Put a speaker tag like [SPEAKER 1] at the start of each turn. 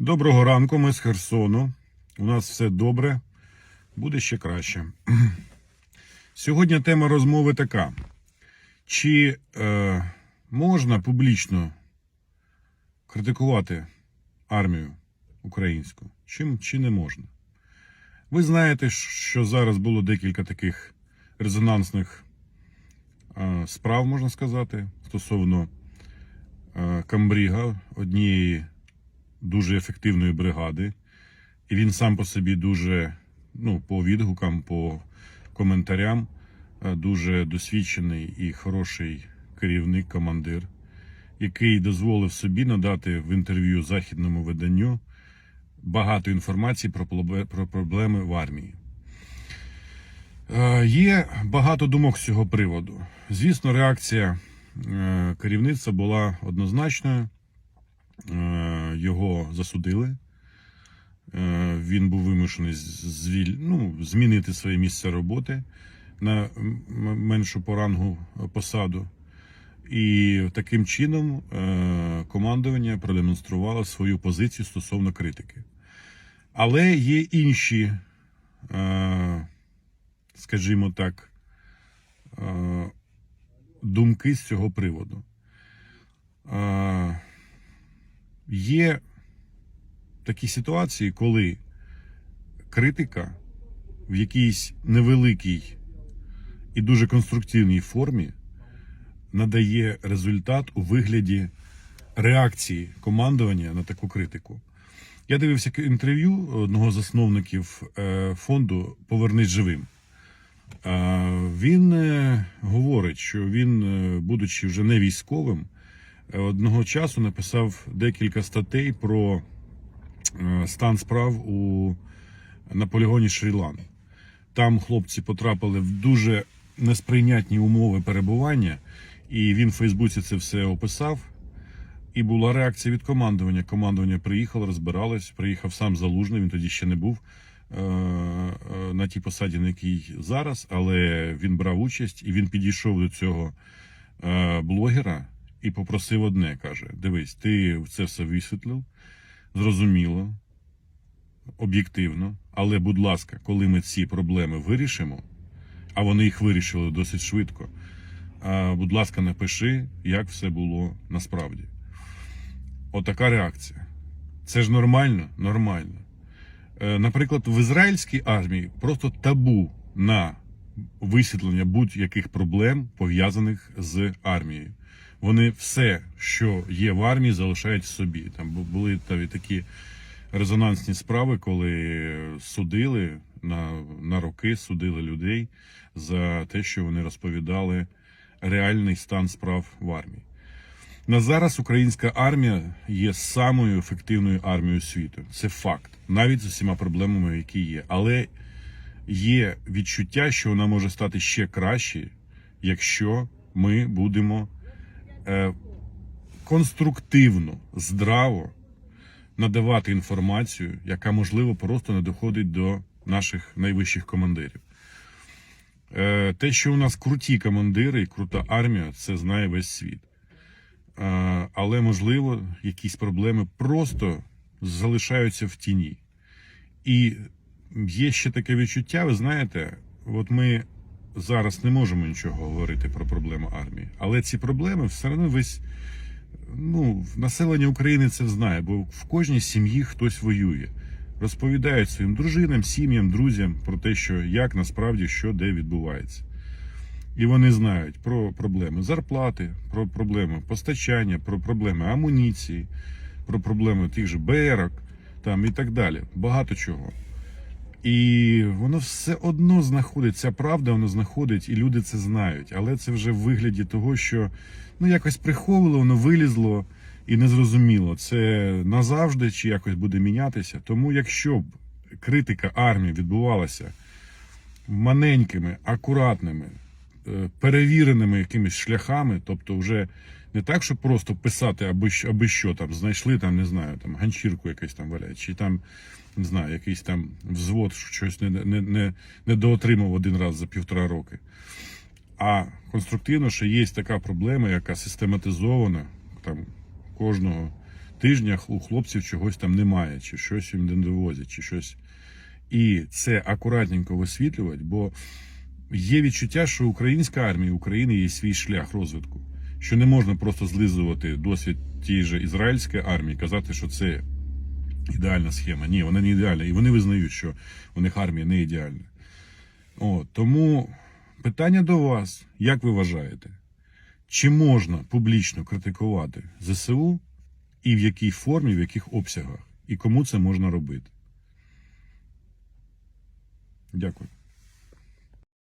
[SPEAKER 1] Доброго ранку, ми з Херсону. У нас все добре, буде ще краще. Сьогодні тема розмови така: чи е, можна публічно критикувати армію українську, чи, чи не можна? Ви знаєте, що зараз було декілька таких резонансних е, справ, можна сказати, стосовно е, Камбріга, однієї дуже ефективної бригади. І він сам по собі дуже, ну, по відгукам, по коментарям, е, дуже досвідчений і хороший керівник, командир, який дозволив собі надати в інтерв'ю західному виданню багато інформації про проблеми в армії. Е, Є багато думок з цього приводу. Звісно, реакція е, керівництва була однозначною. Його засудили. Е, Він був вимушений звіль... ну, змінити своє місце роботи на меншу по рангу посаду. І таким чином е, командування продемонструвало свою позицію стосовно критики. Але є інші, е, скажімо так, думки з цього приводу. Є такі ситуації, коли критика в якійсь невеликій і дуже конструктивній формі надає результат у вигляді реакції командування на таку критику. Я дивився інтерв'ю одного з засновників е, фонду Повернись живим. Він е, говорить, що він, е, будучи вже не військовим, одного часу написав декілька статей про е, стан справ у, на полігоні Шрі-Лан. Там хлопці потрапили в дуже несприйнятні умови перебування, і він в Фейсбуці це все описав. І була реакція від командування. Командування приїхало, розбиралось. Приїхав сам залужний. Він тоді ще не був е, е, на тій посаді, на якій зараз, але він брав участь і він підійшов до цього е, блогера і попросив одне: каже: Дивись, ти це все висвітлив, зрозуміло, об'єктивно. Але, будь ласка, коли ми ці проблеми вирішимо, а вони їх вирішили досить швидко. Будь ласка, напиши, як все було насправді. Отака реакція. Це ж нормально? Нормально. Е, Наприклад, в ізраїльській армії просто табу на висвітлення будь-яких проблем пов'язаних з армією. Вони все, що є в армії, залишають собі. Там були та- такі резонансні справи, коли судили на, на роки, судили людей за те, що вони розповідали реальний стан справ в армії. На зараз українська армія є самою ефективною армією світу. Це факт, навіть з усіма проблемами, які є. Але є відчуття, що вона може стати ще краще, якщо ми будемо конструктивно, здраво надавати інформацію, яка можливо просто не доходить до наших найвищих командирів. Е, те, що у нас круті командири і крута армія, це знає весь світ. Е, але можливо якісь проблеми просто залишаються в тіні. І є ще таке відчуття, ви знаєте, от ми зараз не можемо нічого говорити про проблеми армії, але ці проблеми все одно весь ну, населення України це знає, бо в кожній сім'ї хтось воює. Розповідають своїм дружинам, сім'ям, друзям про те, що як насправді що де відбувається. І вони знають про проблеми зарплати, про проблеми постачання, про проблеми амуніції, про проблеми тих же БРок там і так далі. Багато чого. І воно все одно знаходить, ця правда воно знаходить, і люди це знають. Але це вже в вигляді того, що ну якось приховувало, воно вилізло і незрозуміло. Це назавжди чи якось буде мінятися. Тому якщо б критика армії відбувалася маленькими, акуратними, е, перевіреними якимись шляхами, тобто вже не так, щоб просто писати, аби, що- аби що там, знайшли там, не знаю, там ганчірку якась там валять, чи там, не знаю, якийсь там взвод щось не, не, не, не доотримав один раз за півтора роки. А конструктивно, що є така проблема, яка систематизована там кожного тижнях у хлопців чогось там немає, чи щось їм не довозять, чи щось. І це акуратненько висвітлювати, бо є відчуття, що українська армія України є свій шлях розвитку, що не можна просто злизувати досвід тієї же ізраїльської армії, казати, що це ідеальна схема. Ні, вона не ідеальна. І вони визнають, що у них армія не ідеальна. От, тому питання до вас: як ви вважаєте, чи можна публічно критикувати ЗСУ і в якій формі, в яких обсягах, і кому це можна робити? Дякую.